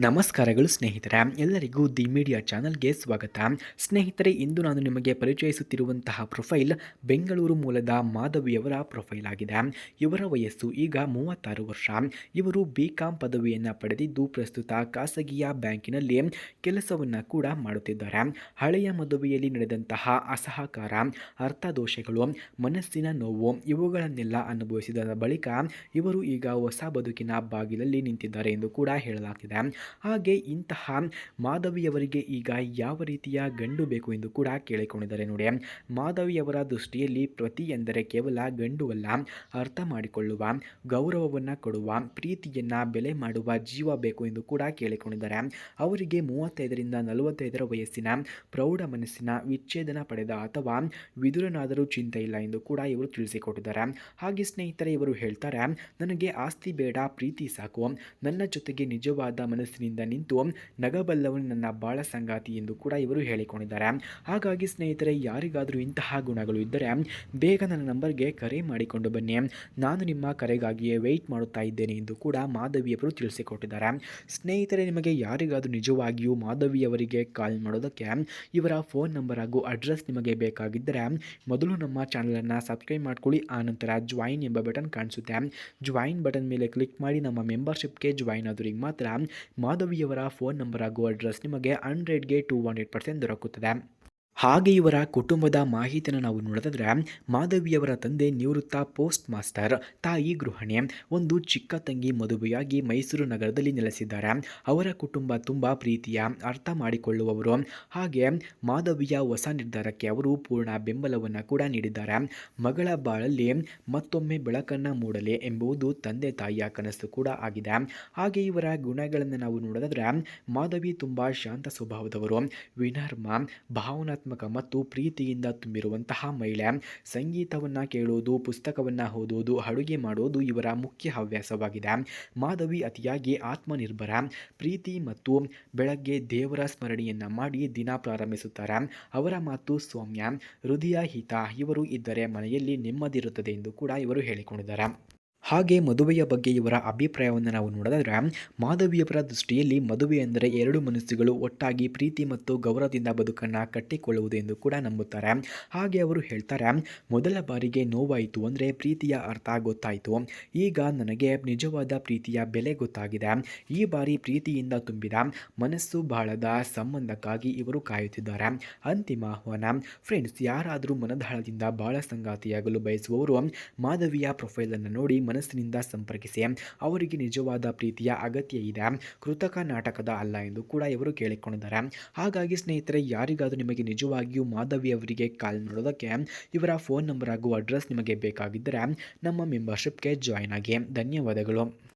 ನಮಸ್ಕಾರಗಳು ಸ್ನೇಹಿತರೆ. ಎಲ್ಲರಿಗೂ ದಿ ಮೀಡಿಯಾ ಚಾನಲ್ಗೆ ಸ್ವಾಗತ. ಸ್ನೇಹಿತರೆ, ಇಂದು ನಾನು ನಿಮಗೆ ಪರಿಚಯಿಸುತ್ತಿರುವಂತಹ ಪ್ರೊಫೈಲ್ ಬೆಂಗಳೂರು ಮೂಲದ ಮಾಧವಿಯವರ ಪ್ರೊಫೈಲ್ ಆಗಿದೆ. ಇವರ ವಯಸ್ಸು ಈಗ ಮೂವತ್ತಾರು ವರ್ಷ. ಇವರು ಬಿ ಕಾಂ ಪದವಿಯನ್ನು ಪಡೆದಿದ್ದು ಪ್ರಸ್ತುತ ಖಾಸಗಿಯ ಬ್ಯಾಂಕಿನಲ್ಲಿ ಕೆಲಸವನ್ನು ಕೂಡ ಮಾಡುತ್ತಿದ್ದಾರೆ. ಹಳೆಯ ಮದುವೆಯಲ್ಲಿ ನಡೆದಂತಹ ಅಸಹಕಾರ, ಅರ್ಥದೋಷಗಳು, ಮನಸ್ಸಿನ ನೋವು ಇವುಗಳನ್ನೆಲ್ಲ ಅನುಭವಿಸಿದ ಬಳಿಕ ಇವರು ಈಗ ಹೊಸ ಬದುಕಿನ ಬಾಗಿಲಲ್ಲಿ ನಿಂತಿದ್ದಾರೆ ಎಂದು ಕೂಡ ಹೇಳಲಾಗ್ತಿದೆ. ಹಾಗೆ ಇಂತಹ ಮಾಧವಿಯವರಿಗೆ ಈಗ ಯಾವ ರೀತಿಯ ಗಂಡು ಬೇಕು ಎಂದು ಕೂಡ ಕೇಳಿಕೊಂಡಿದ್ದಾರೆ ನೋಡಿ. ಮಾಧವಿಯವರ ದೃಷ್ಟಿಯಲ್ಲಿ ಪ್ರತಿ ಎಂದರೆ ಕೇವಲ ಗಂಡುವಲ್ಲ ಅರ್ಥ ಮಾಡಿಕೊಳ್ಳುವ, ಗೌರವವನ್ನು ಕೊಡುವ, ಪ್ರೀತಿಯನ್ನು ಬೆಲೆ ಮಾಡುವ ಜೀವ ಬೇಕು ಎಂದು ಕೂಡ ಕೇಳಿಕೊಂಡಿದ್ದಾರೆ. ಅವರಿಗೆ ಮೂವತ್ತೈದರಿಂದ ನಲವತ್ತೈದರ ವಯಸ್ಸಿನ, ಪ್ರೌಢ ಮನಸ್ಸಿನ ವಿಚ್ಛೇದನ ಪಡೆದ ಅಥವಾ ವಿದುರನಾದರೂ ಚಿಂತೆ ಇಲ್ಲ ಎಂದು ಕೂಡ ಇವರು ತಿಳಿಸಿಕೊಟ್ಟಿದ್ದಾರೆ. ಹಾಗೆ ಸ್ನೇಹಿತರೆ, ಇವರು ಹೇಳ್ತಾರೆ, ನನಗೆ ಆಸ್ತಿ ಬೇಡ, ಪ್ರೀತಿ ಸಾಕು. ನನ್ನ ಜೊತೆಗೆ ನಿಜವಾದ ಮನಸ್ಸಿನಿಂದ ನಿಂತು ನಗಬಲ್ಲವನು ನನ್ನ ಬಾಳ ಸಂಗಾತಿ ಎಂದು ಕೂಡ ಇವರು ಹೇಳಿಕೊಂಡಿದ್ದಾರೆ. ಹಾಗಾಗಿ ಸ್ನೇಹಿತರೆ, ಯಾರಿಗಾದರೂ ಇಂತಹ ಗುಣಗಳು ಇದ್ದರೆ ಬೇಗ ನನ್ನ ನಂಬರ್ಗೆ ಕರೆ ಮಾಡಿಕೊಂಡು ಬನ್ನಿ. ನಾನು ನಿಮ್ಮ ಕರೆಗಾಗಿಯೇ ವೆಯ್ಟ್ ಮಾಡುತ್ತಾ ಇದ್ದೇನೆ ಎಂದು ಕೂಡ ಮಾಧವಿಯವರು ತಿಳಿಸಿಕೊಟ್ಟಿದ್ದಾರೆ. ಸ್ನೇಹಿತರೆ, ನಿಮಗೆ ಯಾರಿಗಾದರೂ ನಿಜವಾಗಿಯೂ ಮಾಧವಿಯವರಿಗೆ ಕಾಲ್ ಮಾಡೋದಕ್ಕೆ ಇವರ ಫೋನ್ ನಂಬರ್ ಹಾಗೂ ಅಡ್ರೆಸ್ ನಿಮಗೆ ಬೇಕಾಗಿದ್ದರೆ ಮೊದಲು ನಮ್ಮ ಚಾನಲನ್ನು ಸಬ್ಸ್ಕ್ರೈಬ್ ಮಾಡ್ಕೊಳ್ಳಿ. ಆನಂತರ ಜಾಯಿನ್ ಎಂಬ ಬಟನ್ ಕಾಣಿಸುತ್ತೆ. ಜಾಯಿನ್ ಬಟನ್ ಮೇಲೆ ಕ್ಲಿಕ್ ಮಾಡಿ ನಮ್ಮ ಮೆಂಬರ್ಶಿಪ್ಗೆ ಜಾಯಿನ್ ಆದವರಿಗೆ ಮಾತ್ರ ಮಾಧವಿಯವರ ಫೋನ್ ನಂಬರ್ ಹಾಗೂ ಅಡ್ರೆಸ್ ನಿಮಗೆ ಹಂಡ್ರೆಡ್ಗೆ ಟು ಹಂಡ್ರೆಡ್ ಪರ್ಸೆಂಟ್ ದೊರಕುತ್ತದೆ. ಹಾಗೆ ಇವರ ಕುಟುಂಬದ ಮಾಹಿತಿಯನ್ನು ನಾವು ನೋಡಿದ್ರೆ ಮಾಧವಿಯವರ ತಂದೆ ನಿವೃತ್ತ ಪೋಸ್ಟ್ ಮಾಸ್ಟರ್ ತಾಯಿ ಗೃಹಿಣಿ ಒಂದು ಚಿಕ್ಕ ತಂಗಿ ಮದುವೆಯಾಗಿ ಮೈಸೂರು ನಗರದಲ್ಲಿ ನೆಲೆಸಿದ್ದಾರೆ. ಅವರ ಕುಟುಂಬ ತುಂಬ ಪ್ರೀತಿಯ, ಅರ್ಥ ಮಾಡಿಕೊಳ್ಳುವವರು. ಹಾಗೆ ಮಾಧವಿಯ ಹೊಸ ನಿರ್ಧಾರಕ್ಕೆ ಅವರು ಪೂರ್ಣ ಬೆಂಬಲವನ್ನು ಕೂಡ ನೀಡಿದ್ದಾರೆ. ಮಗಳ ಬಾಳಲ್ಲಿ ಮತ್ತೊಮ್ಮೆ ಬೆಳಕನ್ನು ಮೂಡಲಿ ಎಂಬುದು ತಂದೆ ತಾಯಿಯ ಕನಸು ಕೂಡ ಆಗಿದೆ. ಹಾಗೆ ಇವರ ಗುಣಗಳನ್ನು ನಾವು ನೋಡಿದ್ರೆ ಮಾಧವಿ ತುಂಬ ಶಾಂತ ಸ್ವಭಾವದವರು. ವಿನರ್ಮ, ಭಾವನಾತ್ಮಕ ಮತ್ತು ಪ್ರೀತಿಯಿಂದ ತುಂಬಿರುವಂತಹ ಮಹಿಳೆ. ಸಂಗೀತವನ್ನು ಕೇಳುವುದು ಪುಸ್ತಕವನ್ನು ಓದುವುದು ಅಡುಗೆ ಮಾಡುವುದು ಇವರ ಮುಖ್ಯ ಹವ್ಯಾಸವಾಗಿದೆ. ಮಾಧವಿ ಅತಿಯಾಗಿ ಆತ್ಮನಿರ್ಭರ, ಪ್ರೀತಿ ಮತ್ತು ಬೆಳಗ್ಗೆ ದೇವರ ಸ್ಮರಣೆಯನ್ನು ಮಾಡಿ ದಿನ ಪ್ರಾರಂಭಿಸುತ್ತಾರೆ. ಅವರ ಮಾತು ಸೌಮ್ಯ ಹೃದಯ ಹಿತ ಇವರು ಇದ್ದರೆ ಮನೆಯಲ್ಲಿ ನೆಮ್ಮದಿರುತ್ತದೆ ಎಂದು ಕೂಡ ಇವರು ಹೇಳಿಕೊಂಡಿದ್ದಾರೆ. ಹಾಗೆ ಮದುವೆಯ ಬಗ್ಗೆ ಇವರ ಅಭಿಪ್ರಾಯವನ್ನು ನಾವು ನೋಡಿದ್ರೆ, ಮಾಧವಿಯವರ ದೃಷ್ಟಿಯಲ್ಲಿ ಮದುವೆ ಎಂದರೆ ಎರಡು ಮನಸ್ಸುಗಳು ಒಟ್ಟಾಗಿ ಪ್ರೀತಿ ಮತ್ತು ಗೌರವದಿಂದ ಬದುಕನ್ನು ಕಟ್ಟಿಕೊಳ್ಳುವುದು ಎಂದು ಕೂಡ ನಂಬುತ್ತಾರೆ. ಹಾಗೆ ಅವರು ಹೇಳ್ತಾರೆ, ಮೊದಲ ಬಾರಿಗೆ ನೋವಾಯಿತು ಅಂದರೆ ಪ್ರೀತಿಯ ಅರ್ಥ ಗೊತ್ತಾಯಿತು. ಈಗ ನನಗೆ ನಿಜವಾದ ಪ್ರೀತಿಯ ಬೆಲೆ ಗೊತ್ತಾಗಿದೆ. ಈ ಬಾರಿ ಪ್ರೀತಿಯಿಂದ ತುಂಬಿದ ಮನಸ್ಸು ಬಾಳದ ಸಂಬಂಧಕ್ಕಾಗಿ ಇವರು ಕಾಯುತ್ತಿದ್ದಾರೆ. ಅಂತಿಮ ಆಹ್ವಾನ. ಫ್ರೆಂಡ್ಸ್ ಯಾರಾದರೂ ಮನದಾಳದಿಂದ ಬಹಳ ಸಂಗಾತಿಯಾಗಲು ಬಯಸುವವರು ಮಾಧವಿಯ ಪ್ರೊಫೈಲನ್ನು ನೋಡಿ ಮನಸ್ಸಿನಿಂದ ಸಂಪರ್ಕಿಸಿ. ಅವರಿಗೆ ನಿಜವಾದ ಪ್ರೀತಿಯ ಅಗತ್ಯ ಇದೆ. ಕೃತಕ ನಾಟಕದ ಅಲ್ಲ ಎಂದು ಕೂಡ ಇವರು ಕೇಳಿಕೊಂಡಿದ್ದಾರೆ. ಹಾಗಾಗಿ ಸ್ನೇಹಿತರೆ, ಯಾರಿಗಾದರೂ ನಿಮಗೆ ನಿಜವಾಗಿಯೂ ಮಾಧವಿ ಅವರಿಗೆ ಕಾಲ್ ಮಾಡೋದಕ್ಕೆ ಇವರ ಫೋನ್ ನಂಬರ್ ಹಾಗೂ ಅಡ್ರೆಸ್ ನಿಮಗೆ ಬೇಕಾಗಿದ್ದರೆ ನಮ್ಮ ಮೆಂಬರ್ಶಿಪ್ಗೆ ಜಾಯ್ನ್ ಆಗಿ. ಧನ್ಯವಾದಗಳು.